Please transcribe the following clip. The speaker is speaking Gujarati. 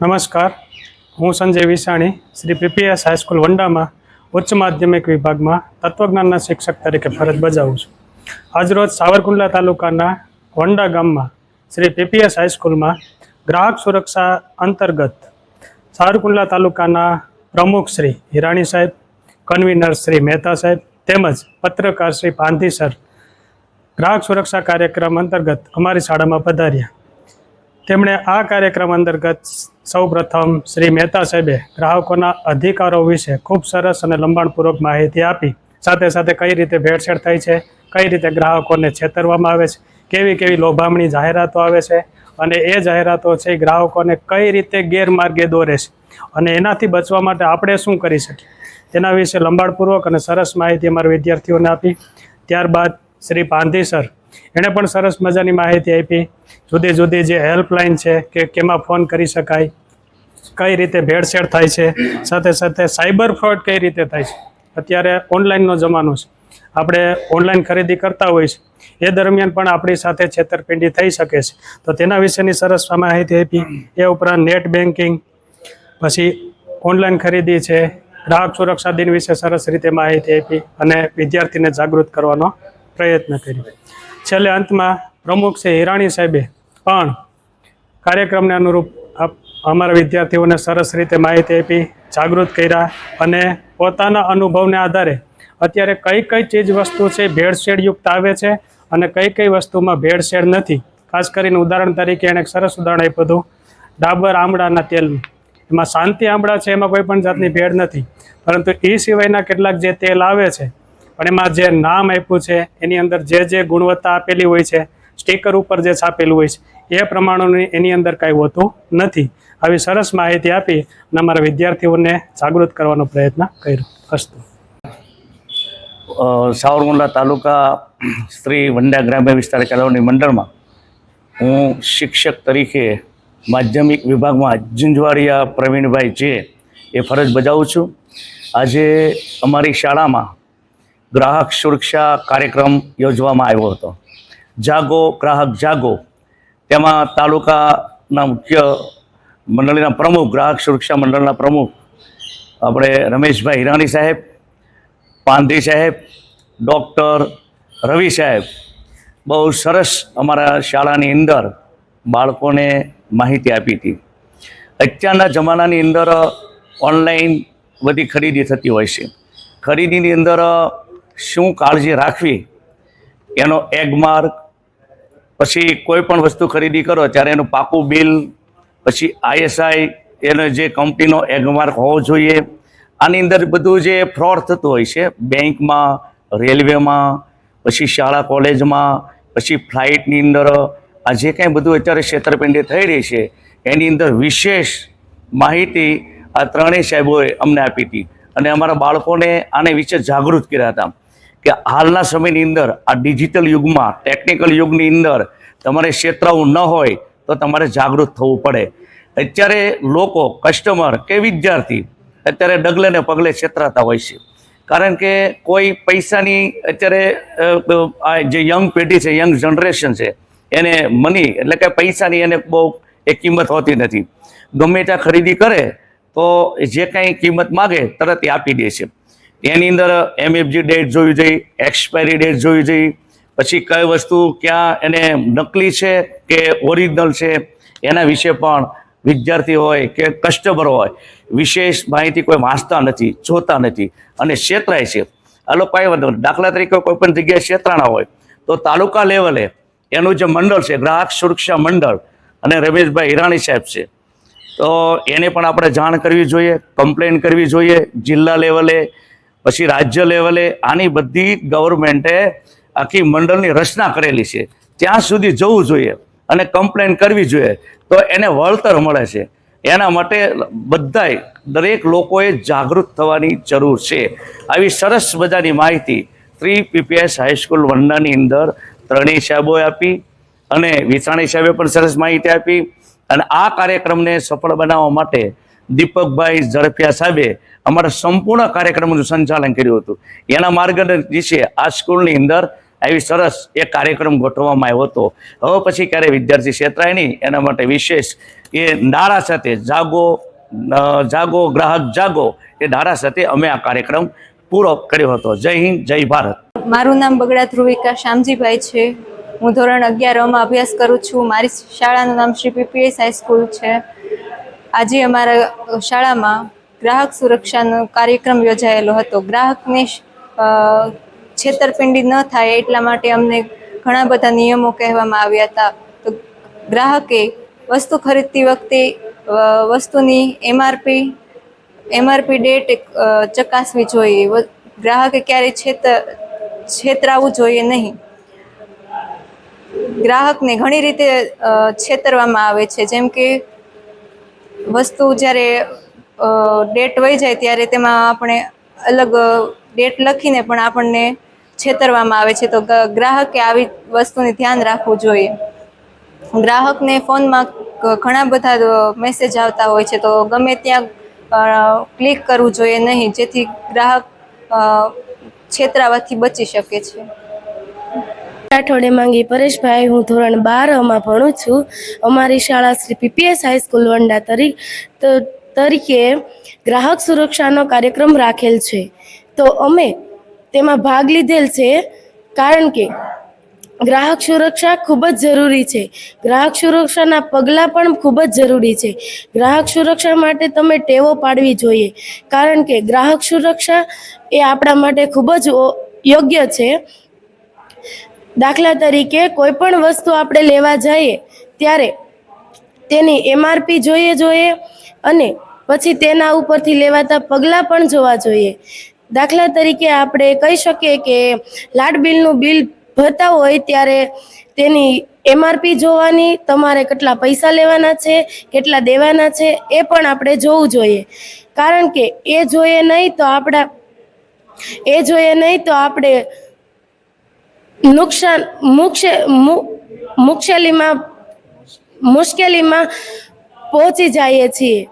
નમસ્કાર. હું Sanjay Visani, Shri PPS high school વંડામાં, ઉચ્ચ માધ્યમિક વિભાગમાં તત્વજ્ઞાનના શિક્ષક તરીકે ફરજ બજાવું છું. આજરોજ સાવરકુંડલા તાલુકાના વંડા ગામમાં, શ્રી પીપીએસ હાઈસ્કૂલમાં ગ્રાહક સુરક્ષા અંતર્ગત સાવરકુંડલા તાલુકાના પ્રમુખ શ્રી હિરાણી સાહેબ, કન્વીનર શ્રી મહેતા સાહેબ તેમજ પત્રકાર શ્રી પાંધી સર ગ્રાહક સુરક્ષા કાર્યક્રમ અંતર્ગત અમારી શાળામાં પધાર્યા. તેમણે આ કાર્યક્રમ અંતર્ગત સૌપ્રથમ શ્રી મહેતા સાહેબે ગ્રાહકોના અધિકારો વિશે ખૂબ સરસ અને લંબાણપૂર્વક માહિતી આપી. સાથે સાથે કઈ રીતે ભેળસેળ થાય છે, કઈ રીતે ગ્રાહકોને છેતરવામાં આવે છે, કેવી કેવી લોભામણી જાહેરાતો આવે છે અને એ જાહેરાતો છે ગ્રાહકોને કઈ રીતે ગેરમાર્ગે દોરે છે અને એનાથી બચવા માટે આપણે શું કરી શકીએ? તેના વિશે લંબાણપૂર્વક અને સરસ માહિતી અમારા વિદ્યાર્થીઓને આપી. ત્યારબાદ શ્રી પાંધી સર એણે પણ સરસ મજાની માહિતી આપી. જુદી જુદી જે હેલ્પલાઇન છે કે કેમાં ફોન કરી શકાય, કઈ રીતે ભેળસેળ થાય છે, સાથે સાથે સાયબર ફ્રોડ કઈ રીતે થાય છે. અત્યારે ઓનલાઈનનો જમાનો છે. આપણે ઓનલાઈન ખરીદી કરતા હોય છે. એ દરમિયાન પણ આપણી સાથે છેતરપિંડી થઈ શકે છે. તો તેના વિશેની સરસ માહિતી આપી. એ ઉપરાંત નેટ બેન્કિંગ પછી ઓનલાઈન ખરીદી છે. ગ્રાહક સુરક્ષા દિન વિશે સરસ રીતે માહિતી આપી અને વિદ્યાર્થીને જાગૃત કરવાનો પ્રયત્ન કર્યો. છેલ્લે અંતમાં પ્રમુખ શ્રી હિરાણી સાહેબે પણ કાર્યક્રમને અનુરૂપ અમારા વિદ્યાર્થીઓને સરસ રીતે માહિતી આપી, જાગૃત કર્યા અને પોતાના અનુભવને આધારે અત્યારે કઈ કઈ ચીજ વસ્તુ છે ભેળસેળયુક્ત આવે છે અને કઈ કઈ વસ્તુમાં ભેળસેળ નથી. ખાસ કરીને ઉદાહરણ તરીકે એણે સરસ ઉદાહરણ આપ્યું હતું, ડાબર આમળાના તેલનું એમાં શાંતિ આમળા છે, એમાં કોઈ પણ જાતની ભેળ નથી. પરંતુ એ સિવાયના કેટલાક જે તેલ આવે છે પણ એમાં જે નામ આપ્યું છે, એની અંદર જે જે ગુણવત્તા આપેલી હોય છે સ્ટીકર ઉપર જે છાપેલું હોય છે, એ પ્રમાણોની એની અંદર કાંઈ હોતું નથી. આવી સરસ માહિતી આપી અને અમારા વિદ્યાર્થીઓને જાગૃત કરવાનો પ્રયત્ન કર્યો. અસ્તુ. સાવરકુંડલા તાલુકા શ્રી વંડા ગ્રામ્ય વિસ્તાર કેળવણી મંડળમાં હું શિક્ષક તરીકે માધ્યમિક વિભાગમાં ઝુંઝવાડિયા પ્રવીણભાઈ જે એ ફરજ બજાવું છું. આજે અમારી શાળામાં ગ્રાહક સુરક્ષા કાર્યક્રમ યોજવામાં આવ્યો હતો. જાગો, ગ્રાહક જાગો. તેમાં તાલુકાના મુખ્ય મંડળીના પ્રમુખ, ગ્રાહક સુરક્ષા મંડળના પ્રમુખ આપણે રમેશભાઈ હિરાણી સાહેબ, પાંધી સાહેબ, ડૉક્ટર રવિ સાહેબ. બહુ સરસ અમારા શાળાની અંદર બાળકોને માહિતી આપી હતી. અત્યારના જમાનાની અંદર ઓનલાઈન બધી ખરીદી થતી હોય છે. ખરીદીની અંદર શું કાળજી રાખવી? એનો એગમાર્ક પછી કોઈ પણ વસ્તુ ખરીદી કરો, ત્યારે એનું પાકું બિલ, પછી આઈએસઆઈ એનો જે કંપનીનો એગમાર્ક હોવો જોઈએ. આની અંદર બધું જે ફ્રોડ થતું હોય છે, બેંકમાં, રેલવેમાં, પછી શાળા કોલેજમાં, પછી ફ્લાઇટની અંદર, આ જે કાંઈ બધું અત્યારે છેતરપિંડી થઈ રહી છે, એની અંદર વિશેષ માહિતી આ ત્રણેય સાહેબોએ અમને આપી હતી. અને અમારા બાળકોને આને વિશે જાગૃત કર્યા હતા. કે હાલના સમયની અંદર આ ડિજિટલ યુગમાં, ટેકનિકલ યુગની અંદર તમારે છેતરાવું ન હોય તો તમારે જાગૃત થવું પડે. અત્યારે લોકો કસ્ટમર કે વિદ્યાર્થી અત્યારે ડગલે ને પગલે છેતરાતા હોય છે. કારણ કે કોઈ પૈસાની અત્યારે આ જે યંગ પેઢી છે યંગ જનરેશન છે, એને મની એટલે કે પૈસાની એને બહુ એ કિંમત હોતી નથી. ગમે ત્યાં ખરીદી કરે તો જે કાંઈ કિંમત માગે તરત એ આપી દે છે. એની અંદર એમએફજી ડેટ જોવી જોઈએ એક્સપાયરી ડેટ જોવી જોઈએ. પછી કઈ વસ્તુ ક્યાં એને નકલી છે કે ઓરિજિનલ છે, એના વિશે પણ વિદ્યાર્થી હોય કે કસ્ટમર હોય, વિશેષ માહિતી કોઈ વાંચતા નથી, જોતા નથી. અને છેતરાય છે. આ લોકો કાંઈ વાંધો. દાખલા તરીકે કોઈ પણ જગ્યાએ છેતરાણા હોય, તો તાલુકા લેવલે એનું જે મંડળ છે, ગ્રાહક સુરક્ષા મંડળ અને રમેશભાઈ હિરાણી સાહેબ છે. તો એને પણ આપણે જાણ કરવી જોઈએ કમ્પ્લેન કરવી જોઈએ, જિલ્લા લેવલે પછી રાજ્ય લેવલે આની બધી ગવર્મેન્ટે આખી મંડળની રચના કરેલી છે. ત્યાં સુધી જવું જોઈએ અને કમ્પ્લેન કરવી જોઈએ તો એને વળતર મળે છે. એના માટે બધાય દરેક લોકોએ જાગૃત થવાની જરૂર છે. આવી સરસ મજાની માહિતી થ્રી પીપીએસ હાઈસ્કૂલ વંડાની અંદર ત્રણેય સાહેબોએ આપી અને વિસાણી સાહેબે પણ સરસ માહિતી આપી અને આ કાર્યક્રમને સફળ બનાવવા માટે દીપકભાઈ ઝડપિયા સાહેબે અમારા સંપૂર્ણ કાર્યક્રમનું સંચાલન કર્યું હતું. એના માર્ગદર્શિશે આ સ્કૂલની અંદર આવી સરસ એક કાર્યક્રમ ગોઠવવામાં આવ્યો હતો. હવે પછી ક્યારે વિદ્યાર્થી છેતરાય નહીં, એના માટે વિશેષ એ નારા સાથે જાગો જાગો, ગ્રાહક જાગો એ નારા સાથે અમે આ કાર્યક્રમ પૂરો કર્યો હતો. જય હિન્દ, જય ભારત. મારું નામ બગડા ધ્રુવિકા શ્યામજીભાઈ છે. હું ધોરણ અગિયારમાં અભ્યાસ કરું છું. મારી શાળાનું નામ શ્રી પીપીએસ હાઈસ્કૂલ છે. આજે અમારા શાળામાં ગ્રાહક સુરક્ષાનો કાર્યક્રમ યોજાયેલો હતો. ગ્રાહકને છેતરપિંડી ન થાય એટલા માટે અમને ઘણા બધા નિયમો કહેવામાં આવ્યા હતા. તો ગ્રાહકે વસ્તુ ખરીદતી વખતે વસ્તુની એમઆરપી એમઆરપી ડેટ ચકાસવી જોઈએ. ગ્રાહકે ક્યારેય છેતર છેતરાવું જોઈએ નહીં. ગ્રાહકને ઘણી રીતે છેતરવામાં આવે છે. જેમ કે વસ્તુ જ્યારે ડેટ વહી જાય ત્યારે તેમાં આપણે અલગ ડેટ લખીને પણ આપણને છેતરવામાં આવે છે. તો ગ્રાહકે આવી વસ્તુની ધ્યાન રાખવું જોઈએ. ગ્રાહકને ફોનમાં ઘણા બધા મેસેજ આવતા હોય છે. તો ગમે ત્યાં ક્લિક કરવું જોઈએ નહીં, જેથી ગ્રાહક છેતરાવાથી બચી શકે છે. રાઠોડે માંગી પરેશભાઈ, હું ધોરણ બારમાં ભણું છું. અમારી શાળા શ્રી પીપીએસ હાઈસ્કૂલ વંડા તરી તરીકે ગ્રાહક સુરક્ષાનો કાર્યક્રમ રાખેલ છે. તો અમે તેમાં ભાગ લીધેલ છે કારણ કે ગ્રાહક સુરક્ષા ખૂબ જ જરૂરી છે. ગ્રાહક સુરક્ષાના પગલાં પણ ખૂબ જ જરૂરી છે. ગ્રાહક સુરક્ષા માટે તમે ટેવો પાડવી જોઈએ. કારણ કે ગ્રાહક સુરક્ષા એ આપણા માટે ખૂબ જ યોગ્ય છે. દાખલા તરીકે કોઈ પણ વસ્તુ આપણે લેવા જઈએ ત્યારે તેની એમઆરપી જોઈએ જોઈએ અને પછી તેના ઉપરથી લેવાતા પગલાં પણ જોવા જોઈએ. દાખલા તરીકે આપણે કહી શકીએ કે લાટ બિલનું બિલ ભરતા હોય ત્યારે તેની એમઆરપી જોવાની, તમારે કેટલા પૈસા લેવાના છે, કેટલા દેવાના છે, એ પણ આપણે જોવું જોઈએ. કારણ કે એ જોઈએ નહીં તો આપણા, એ જોઈએ નહીં તો આપણે નુકસાન મુક્ષે મુ- મુશ્કેલીમાં મુશ્કેલીમાં પહોંચી જઈએ છીએ.